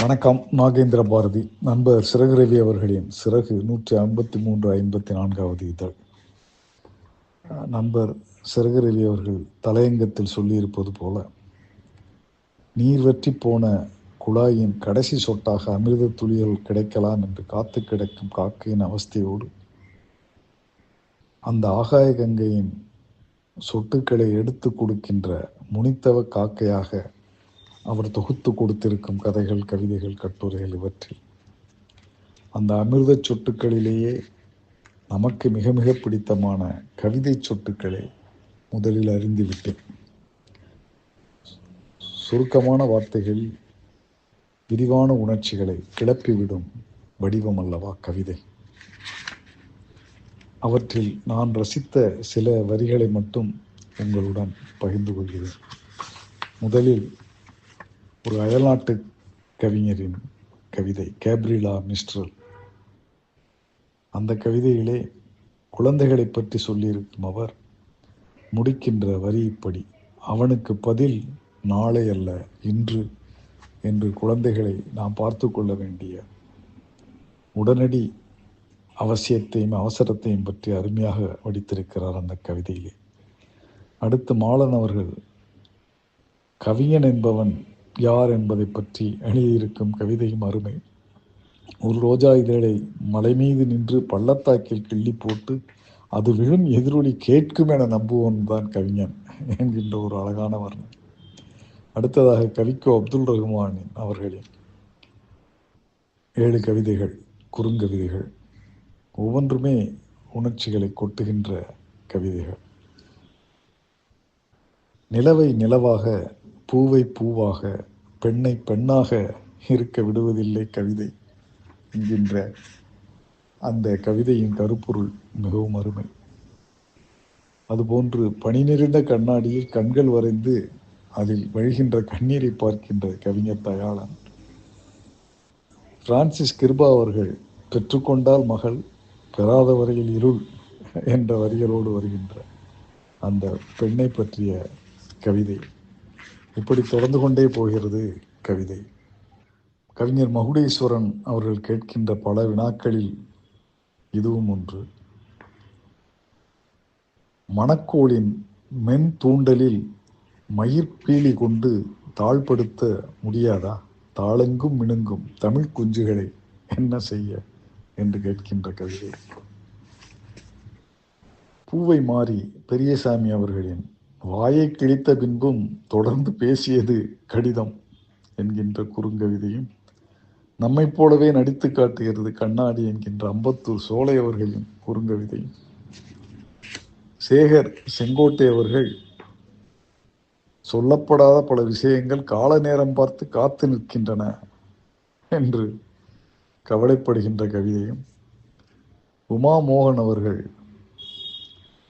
வணக்கம் நாகேந்திர பாரதி. நண்பர் சிறகு ரவி அவர்களின் சிறகு நூற்றி ஐம்பத்தி மூன்று ஐம்பத்தி நான்காவது இதழ். நண்பர் சிறகு ரவி அவர்கள் தலையங்கத்தில் சொல்லியிருப்பது போல நீர் வற்றி போன குழாயின் கடைசி சொட்டாக அமிர்த துளிகள் கிடைக்கலாம் என்று காத்து கிடக்கும் காக்கையின் அவஸ்தையோடு அந்த ஆகாய கங்கையின் சொட்டுக்களை எடுத்து கொடுக்கின்ற முனித்தவ காக்கையாக அவர் தொகுத்து கொடுத்திருக்கும் கதைகள் கவிதைகள் கட்டுரைகள் இவற்றில். அந்த அமிர்த சொட்டுக்களிலேயே நமக்கு மிக மிக பிடித்தமான கவிதை சொட்டுக்களை முதலில் அறிந்துவிட்டேன் சுருக்கமான வார்த்தைகளில் விரிவான உணர்ச்சிகளை கிளப்பிவிடும் வடிவம் அல்லவா கவிதை? அவற்றில் நான் ரசித்த சில வரிகளை மட்டும் உங்களுடன் பகிர்ந்து கொள்கிறேன். முதலில் ஒரு அயல்நாட்டு கவிஞரின் கவிதை கேப்ரிலா மிஸ்ட்ரல். அந்த கவிதையிலே குழந்தைகளை பற்றி சொல்லியிருக்கும் அவர் முடிக்கின்ற வரி இப்படி அவனுக்கு பதில் நாளை அல்ல இன்று என்று குழந்தைகளை நாம் பார்த்து கொள்ள வேண்டிய உடனடி அவசியத்தையும் அவசரத்தையும் பற்றி அருமையாக வடித்திருக்கிறார் அந்த கவிதையிலே. அடுத்து மாலன் அவர்கள் கவிஞன் என்பவன் யார் என்பதை பற்றி எழுதியிருக்கும் கவிதையும் அருமை. ஒரு ரோஜா இதழை மலை மீது நின்று பள்ளத்தாக்கில் கிள்ளி போட்டு அது விழும் எதிரொலி கேட்கும் என நம்புவோன் தான் கவிஞன் என்கின்ற ஒரு அழகான வர்ணம் அடுத்ததாக கவிக்கோ அப்துல் ரஹ்மானின் அவர்களின் ஏழு கவிதைகள் குறுங்கவிதைகள். ஒவ்வொன்றுமே உணர்ச்சிகளை கொட்டுகின்ற கவிதைகள். நிலவை நிலவாக பூவை பூவாக பெண்ணை பெண்ணாக இருக்க விடுவதில்லை கவிதை என்கின்ற அந்த கவிதையின் கருப்பொருள் மிகவும் அருமை. அதுபோன்று பனி நிறைந்த கண்ணாடியில் கண்கள் வரைந்து அதில் வழிகின்ற கண்ணீரை பார்க்கின்ற கவிஞர் தயாளன். பிரான்சிஸ் கிருபா அவர்கள் பெற்றுக்கொண்டால் மகள் பெறாத வரையில் இருள் என்ற வரிகளோடு வருகின்ற அந்த பெண்ணை பற்றிய கவிதை. இப்படி தொடர்ந்து கொண்டே போகிறது கவிதை. கவிஞர் மகுடேஸ்வரன் அவர்கள் கேட்கின்ற பல வினாக்களில் இதுவும் ஒன்று. மணக்கோளின் மென் தூண்டலில் மயிர்பீலி கொண்டு தாழ்படுத்த முடியாதா? தாளெங்கும் மினுங்கும் தமிழ் குஞ்சுகளை என்ன செய்ய? என்று கேட்கின்ற கவிதை. பூவை மாறி பெரியசாமி அவர்களின் வாயை கிழித்த பின்பும் தொடர்ந்து பேசியது கடிதம் என்கின்ற குறுங்கவிதையும் நம்மைப் போலவே நடித்து காட்டுகிறது கண்ணாடி என்கின்ற அம்பத்தூர் சோலை அவர்களின் குறுங்கவிதையும். சேகர் செங்கோட்டை அவர்கள் சொல்லப்படாத பல விஷயங்கள் கால நேரம் பார்த்து காத்து நிற்கின்றன என்று கவலைப்படுகின்ற கவிதையும் உமா மோகன் அவர்கள்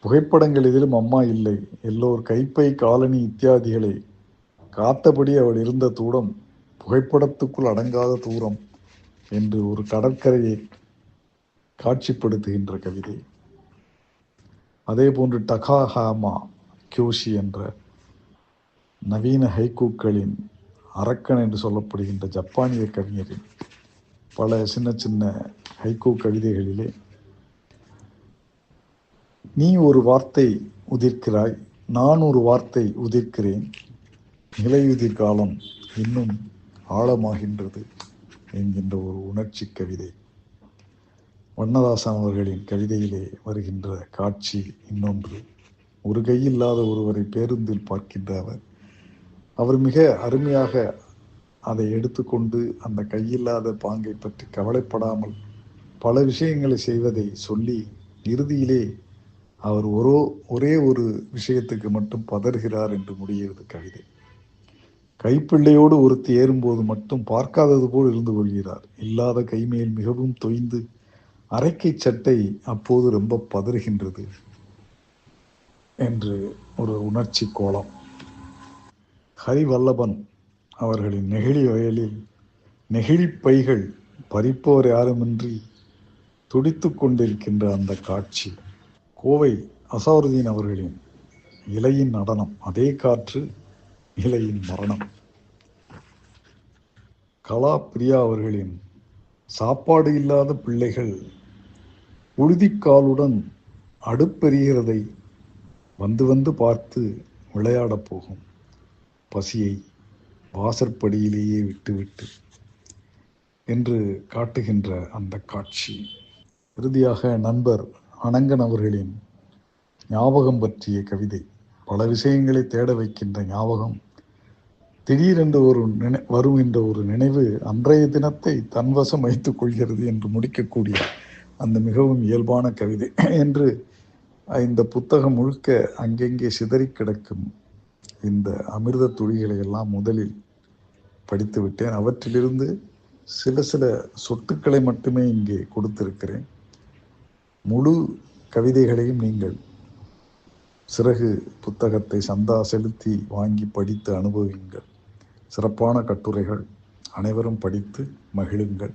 புகைப்படங்கள் எதிலும் அம்மா இல்லை. எல்லோர் கைப்பை காலனி இத்தியாதிகளை. காத்தபடி அவள் இருந்த தூரம் புகைப்படத்துக்குள் அடங்காத தூரம் என்று ஒரு கடற்கரையை காட்சிப்படுத்துகின்ற கவிதை. அதே போன்று டகாஹாமா கியூஷி என்ற நவீன ஹைக்கூக்களின் அரக்கன் என்று சொல்லப்படுகின்ற ஜப்பானிய கவிஞரின் பல சின்ன சின்ன ஹைக்கூ கவிதைகளிலே நீ ஒரு வார்த்தை உதிர்க்கிறாய் நான் ஒரு வார்த்தை உதிர்க்கிறேன். நிலையுதிர் காலம் இன்னும் ஆழமாகின்றது என்கின்ற ஒரு உணர்ச்சி கவிதை. வண்ணதாசன் அவர்களின் கவிதையிலே வருகின்ற காட்சி இன்னொன்று. ஒரு கையில்லாத ஒருவரை பேருந்தில் பார்க்கின்ற அவர் அவர் மிக அருமையாக அதை எடுத்துக்கொண்டு அந்த கையில்லாத பாங்கை பற்றி கவலைப்படாமல் பல விஷயங்களை செய்வதை சொல்லி இறுதியிலே அவர் ஒரு ஒரே ஒரு விஷயத்துக்கு மட்டும் பதறுகிறார் என்று முடிகிறது கவிதை. கைப்பிள்ளையோடு ஒருத்தி ஏறும்போது மட்டும் பார்க்காதது போல் இருந்து கொள்கிறார். இல்லாத கைமேல் மிகவும் தொய்ந்து அரைக்கை சட்டை அப்போது ரொம்ப பதறுகின்றது என்று ஒரு உணர்ச்சி கோலம். ஹரிவல்லபன் அவர்களின் நெகிழி வயலில் நெகிழி பைகள் பறிப்போர் யாருமின்றி துடித்து கொண்டிருக்கின்ற அந்த காட்சி. கோவை அசாருதீன் அவர்களின் இலையின் நடனம் அதே காற்று இலையின் மரணம். கலா பிரியா அவர்களின் சாப்பாடு இல்லாத பிள்ளைகள் உழுதிக்காலுடன் அடுப்பெறுகிறதை வந்து வந்து பார்த்து விளையாடப் போகும். பசியை வாசற்படியிலேயே விட்டுவிட்டு என்று காட்டுகின்ற அந்த காட்சி. இறுதியாக நண்பர் அனங்கன் அவர்களின் ஞாபகம் பற்றிய கவிதை. பல விஷயங்களை தேட வைக்கின்ற ஞாபகம். திடீரென்று ஒரு நினை வரும் என்ற ஒரு நினைவு அன்றைய தினத்தை தன்வசம் வைத்துக் கொள்கிறது என்று முடிக்கக்கூடிய அந்த மிகவும் இயல்பான கவிதை. என்று இந்த புத்தகம் முழுக்க அங்கெங்கே சிதறி கிடக்கும் இந்த அமிர்த துளிகளை எல்லாம் முதலில் படித்து விட்டேன். அவற்றிலிருந்து சில சில சொட்டுக்களை மட்டுமே இங்கே கொடுத்திருக்கிறேன். முழு கவிதைகளையும் நீங்கள் சிறகு புத்தகத்தை சந்தா செலுத்தி வாங்கி படித்து அனுபவியுங்கள் சிறப்பான கட்டுரைகள் அனைவரும் படித்து மகிழுங்கள்.